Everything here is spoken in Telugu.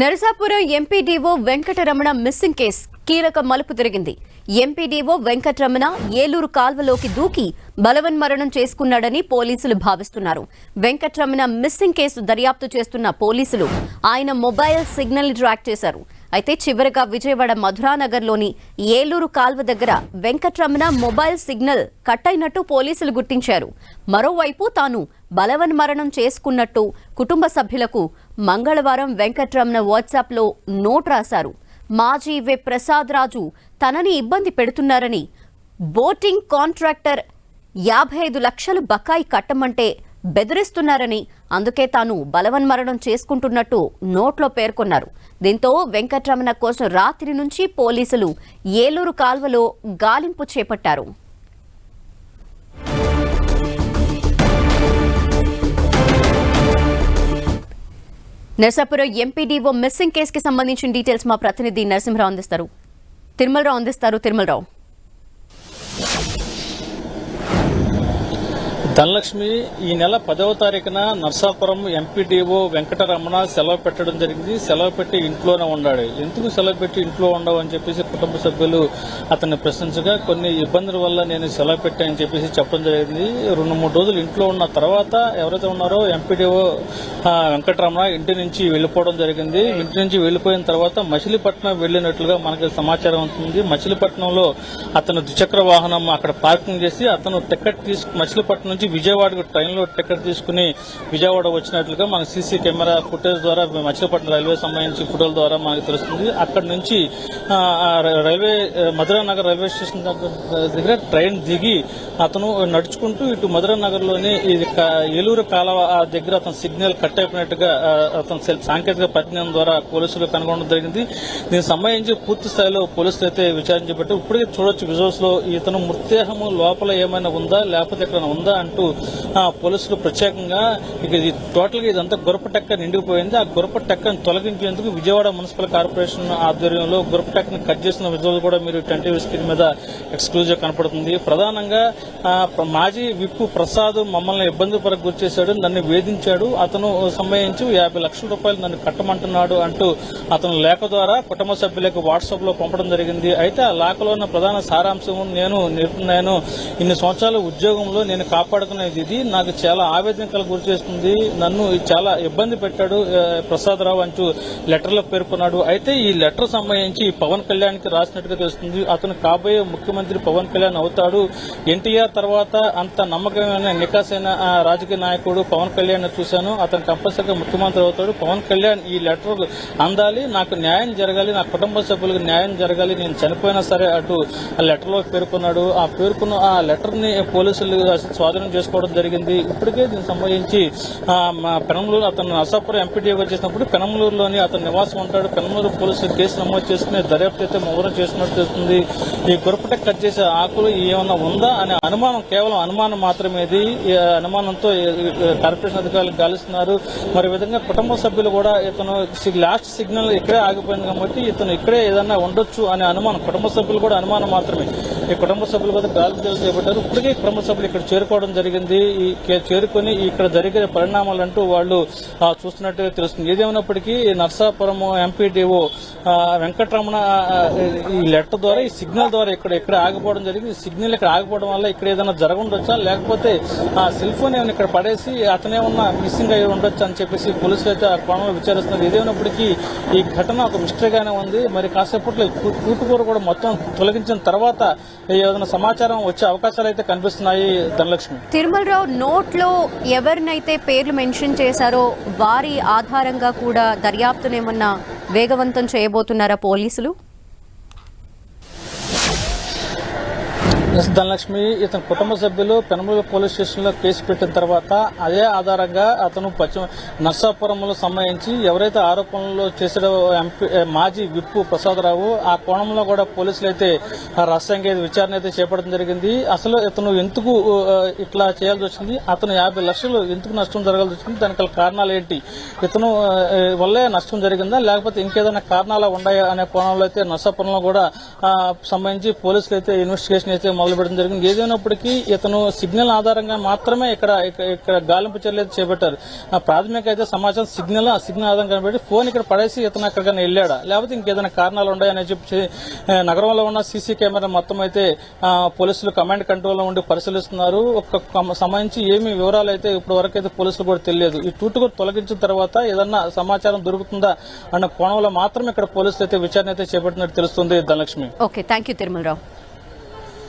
Narasapuram MPDO Venkataramana missing case కీలక మలుపు తిరిగింది. ఎంపీడీఓ వెంకటరమణ ఏలూరు కాల్వలోకి దూకి బలవన్మరణం చేసుకున్నాడని పోలీసులు భావిస్తున్నారు. వెంకటరమణ మిస్సింగ్ కేసు దర్యాప్తు చేస్తున్న పోలీసులు ఆయన మొబైల్ సిగ్నల్ ట్రాక్ చేశారు. అయితే చివరగా విజయవాడ మధురానగర్లోని ఏలూరు కాల్వ దగ్గర వెంకటరమణ మొబైల్ సిగ్నల్ కట్ అయినట్టు పోలీసులు గుర్తించారు. మరోవైపు తాను బలవన్మరణం చేసుకున్నట్టు కుటుంబ సభ్యులకు మంగళవారం వెంకట్రమణ వాట్సాప్లో నోట్ రాశారు. మాజీ వి ప్రసాద్ రాజు తనని ఇబ్బంది పెడుతున్నారని బోటింగ్ కాంట్రాక్టర్ యాభై ఐదు లక్షలు బకాయి కట్టమంటే బెదిరిస్తున్నారని అందుకే తాను బలవన్మరణం చేసుకుంటున్నట్టు నోట్లో పేర్కొన్నారు. దీంతో వెంకట్రమణ కోసం రాత్రి నుంచి పోలీసులు ఏలూరు కాల్వలో గాలింపు చేపట్టారు. నర్సాపురం ఎంపీడీఓ మిస్సింగ్ కేసుకి సంబంధించిన డీటెయిల్స్ మా ప్రతినిధి నరసింహరావు అందిస్తారు. తిరుమలరావు అందిస్తారు. తిరుమలరావు. ధనలక్ష్మి ఈ నెల పదవ తారీఖున నర్సాపురం ఎంపీడీఓ వెంకటరమణ సెలవు పెట్టడం జరిగింది. సెలవు పెట్టి ఇంట్లోనే ఉన్నాడు ఎందుకు సెలవు పెట్టి ఇంట్లో ఉండవు అని చెప్పేసి కుటుంబ సభ్యులు అతన్ని ప్రశ్నించగా కొన్ని ఇబ్బందుల వల్ల నేను సెలవు పెట్టానని చెప్పేసి చెప్పడం జరిగింది. రెండు మూడు రోజులు ఇంట్లో ఉన్న తర్వాత ఎవరైతే ఉన్నారో ఎంపీడీఓ వెంకటరమణ ఇంటి నుంచి వెళ్ళిపోవడం జరిగింది. ఇంటి నుంచి వెళ్ళిపోయిన తర్వాత మచిలీపట్నం వెళ్ళినట్లుగా మనకి సమాచారం ఉంటుంది. మచిలీపట్నంలో అతను ద్విచక్ర వాహనం అక్కడ పార్కింగ్ చేసి అతను టికెట్ తీసుకు మచిలీపట్నం నుంచి విజయవాడకు ట్రైన్లో టికెట్ తీసుకుని విజయవాడ వచ్చినట్లుగా మనకు సీసీ కెమెరా ఫుటేజ్ ద్వారా మచిలీపట్నం రైల్వే సంబంధించి ఫోటోల ద్వారా మనకు తెలుస్తుంది. అక్కడ నుంచి railway Madhura Nagar railway station దగ్గర దగ్గర ట్రైన్ దిగి అతను నడుచుకుంటూ ఇటు మధురా నగర్లోని ఇది ఏలూరు కాలవ ఆ దగ్గర అతను సిగ్నల్ కట్ అయిపోయినట్టుగా అతను సెల్- సాంకేతిక పరిజ్ఞానం ద్వారా పోలీసులు కనుగొనడం జరిగింది. దీనికి సంబంధించి పూర్తి స్థాయిలో పోలీసులు అయితే విచారించబట్టి ఇప్పటికే చూడొచ్చు విజువల్స్లో ఇతను మృతదేహము లోపల ఏమైనా ఉందా లేకపోతే ఎక్కడ ఉందా అంటే ఆ, పోలీసులు ప్రత్యేకంగా ఇక ఇది టోటల్ ఇదంతా గొరపటెక్క నిండిపోయింది. ఆ గురపటెక్కను తొలగించేందుకు విజయవాడ మున్సిపల్ కార్పొరేషన్ ఆధ్వర్యంలో గురపటెక్కను కట్ చేసిన విజువల్ కూడా మీరు ట్వంటీ స్క్రీన్ మీద ఎక్స్క్లూజివ్ కనపడుతుంది. ప్రధానంగా మాజీ విప్పు ప్రసాద్ మమ్మల్ని ఇబ్బంది పరకు గురి చేశాడు నన్ను వేధించాడు అతను సంబంధించి యాభై లక్షల రూపాయలు నన్ను కట్టమంటున్నాడు అంటూ అతను లేఖ ద్వారా కుటుంబ సభ్యులకు వాట్సాప్లో పంపడం జరిగింది. అయితే ఆ లేఖలో ఉన్న ప్రధాన సారాంశం నేను నేను ఇన్ని సంవత్సరాల ఉద్యోగంలో నేను కాపాడు కాపాడుకునేది ఇది. నాకు చాలా ఆవేదన కల గురి చేస్తుంది. నన్ను చాలా ఇబ్బంది పెట్టాడు ప్రసాద్ ప్రసాదరావు అంటూ లెటర్లో పేర్కొన్నాడు. అయితే ఈ లెటర్ సంబంధించి పవన్ కళ్యాణ్కి రాసినట్టుగా తెలుస్తుంది. అతను కాబోయే ముఖ్యమంత్రి పవన్ కళ్యాణ్ అవుతాడు. ఎన్టీఆర్ తర్వాత అంత నమ్మకమైన నికాసైన రాజకీయ నాయకుడు పవన్ కళ్యాణ్ చూశాను. అతను కంపల్సరీగా ముఖ్యమంత్రి అవుతాడు. పవన్ కళ్యాణ్ ఈ లెటర్ అందాలి. నాకు న్యాయం జరగాలి. నా కుటుంబ సభ్యులకు న్యాయం జరగాలి. నేను చనిపోయినా సరే అటు ఆ లెటర్లో పేర్కొన్నాడు. ఆ పేర్కొన్న ఆ లెటర్ని పోలీసులు స్వాధీనం చేసుకోవడం జరిగింది. ఇప్పటికే దీనికి సంబంధించి మా పెనమలూరు అతను నర్సాపురం ఎంపీటీగా చేసినప్పుడు పెనమలూరులోని అతను నివాసం ఉంటాడు. పెనమలూరు పోలీసులు కేసు నమోదు చేసుకుని దర్యాప్తు అయితే ముగ్గురం చేసినట్టు తెలుస్తుంది. ఈ గురపట కట్ చేసే ఆకులు ఏమన్నా ఉందా అనే అనుమానం కేవలం అనుమానం మాత్రమే ఇది ఈ అనుమానంతో కార్పొరేషన్ అధికారులు గాలిస్తున్నారు. మరి విధంగా కుటుంబ సభ్యులు కూడా ఇతను లాస్ట్ సిగ్నల్ ఇక్కడే ఆగిపోయింది కాబట్టి ఇతను ఇక్కడే ఏదన్నా ఉండొచ్చు అనే అనుమానం కుటుంబ సభ్యులు కూడా అనుమానం మాత్రమే. ఈ కుటుంబ సభ్యులు కూడా గాలి చేపట్టారు. ఇప్పటికే కుటుంబ సభ్యులు ఇక్కడ చేరుకోవడం జరిగింది. ఈ చేరుకొని ఇక్కడ జరిగే పరిణామాలు అంటూ వాళ్ళు చూస్తున్నట్టుగా తెలుస్తుంది. ఏదేమైనప్పటికీ నర్సాపురం ఎంపీడీఓ వెంకటరమణ ఈ లెటర్ ద్వారా ఈ సిగ్నల్ ద్వారా ఇక్కడ ఇక్కడ ఆగిపోవడం జరిగింది. సిగ్నల్ ఇక్కడ ఆగిపోవడం వల్ల ఇక్కడ ఏదైనా జరగండొచ్చా లేకపోతే ఆ సెల్ ఫోన్ ఏమైనా ఇక్కడ పడేసి అతనే ఉన్న మిస్సింగ్ అయ్యి ఉండొచ్చు అని చెప్పేసి పోలీసులు అయితే ఆ కోణంలో విచారిస్తున్నారు. ఏదేమైనప్పటికీ ఈ ఘటన ఒక మిస్టరీగానే ఉంది. మరి కాసేపట్లో కూ- కూటుకూర కూడా మొత్తం తొలగించిన తర్వాత ఏదైనా సమాచారం వచ్చే అవకాశాలు అయితే కనిపిస్తున్నాయి ధనలక్ష్మి. తిరుమలరావు నోట్లో ఎవరినైతే పేర్లు మెన్షన్ చేశారో వారి ఆధారంగా కూడా దర్యాప్తునేమన్నా వేగవంతం చేయబోతున్నారా పోలీసులు? ఎస్ ధనలక్ష్మి ఇతని కుటుంబ సభ్యులు పెనమూరు పోలీస్ స్టేషన్లో కేసు పెట్టిన తర్వాత అదే ఆధారంగా అతను పశ్చిమ నర్సాపురంలో సంబంధించి ఎవరైతే ఆరోపణలు చేసాడో ఎంపీ మాజీ విప్పు ప్రసాదరావు ఆ కోణంలో కూడా పోలీసులు అయితే రహస్యంగా విచారణ అయితే చేపట్టడం జరిగింది. అసలు ఇతను ఎందుకు ఇట్లా చేయాల్సి వచ్చింది? అతను యాభై లక్షలు ఎందుకు నష్టం జరగాల్సి వచ్చింది? దానికి కారణాలు ఏంటి? ఇతను వల్లే నష్టం జరిగిందా? లేకపోతే ఇంకేదైనా కారణాలు ఉన్నాయా? అనే కోణంలో అయితే నర్సాపురంలో కూడా సంబంధించి పోలీసులు అయితే ఇన్వెస్టిగేషన్ అయితే మొదలు పెట్టడం జరిగింది. ఏదైనప్పటికీ ఇతను సిగ్నల్ ఆధారంగా మాత్రమే ఇక్కడ ఇక్కడ- ఇక్కడ గాలింపు చర్యలు చేపట్టారు. ఆ ప్రాథమిక అయితే సమాచారం సిగ్నల్ ఆ సిగ్నల్ ఆధారం కనిపెట్టి ఫోన్ ఇక్కడ పడేసి ఇతను అక్కడికైనా వెళ్ళాడా? లేకపోతే ఇంకేదైనా కారణాలు ఉన్నాయని చెప్పి నగరంలో ఉన్న సీసీ కెమెరా మొత్తం అయితే పోలీసులు కమాండ్ కంట్రోల్లో ఉండి పరిశీలిస్తున్నారు. ఒక సంబంధించి ఏమి వివరాలు అయితే ఇప్పటి వరకు అయితే పోలీసులు కూడా తెలియదు ఈ టూటు కూడా తొలగించిన తర్వాత ఏదన్నా సమాచారం దొరుకుతుందా అన్న కోణంలో మాత్రమే ఇక్కడ పోలీసులు అయితే విచారణ అయితే చేపట్టినట్టు తెలుస్తుంది Dhanalakshmi. Okay thank you Tirumalarao.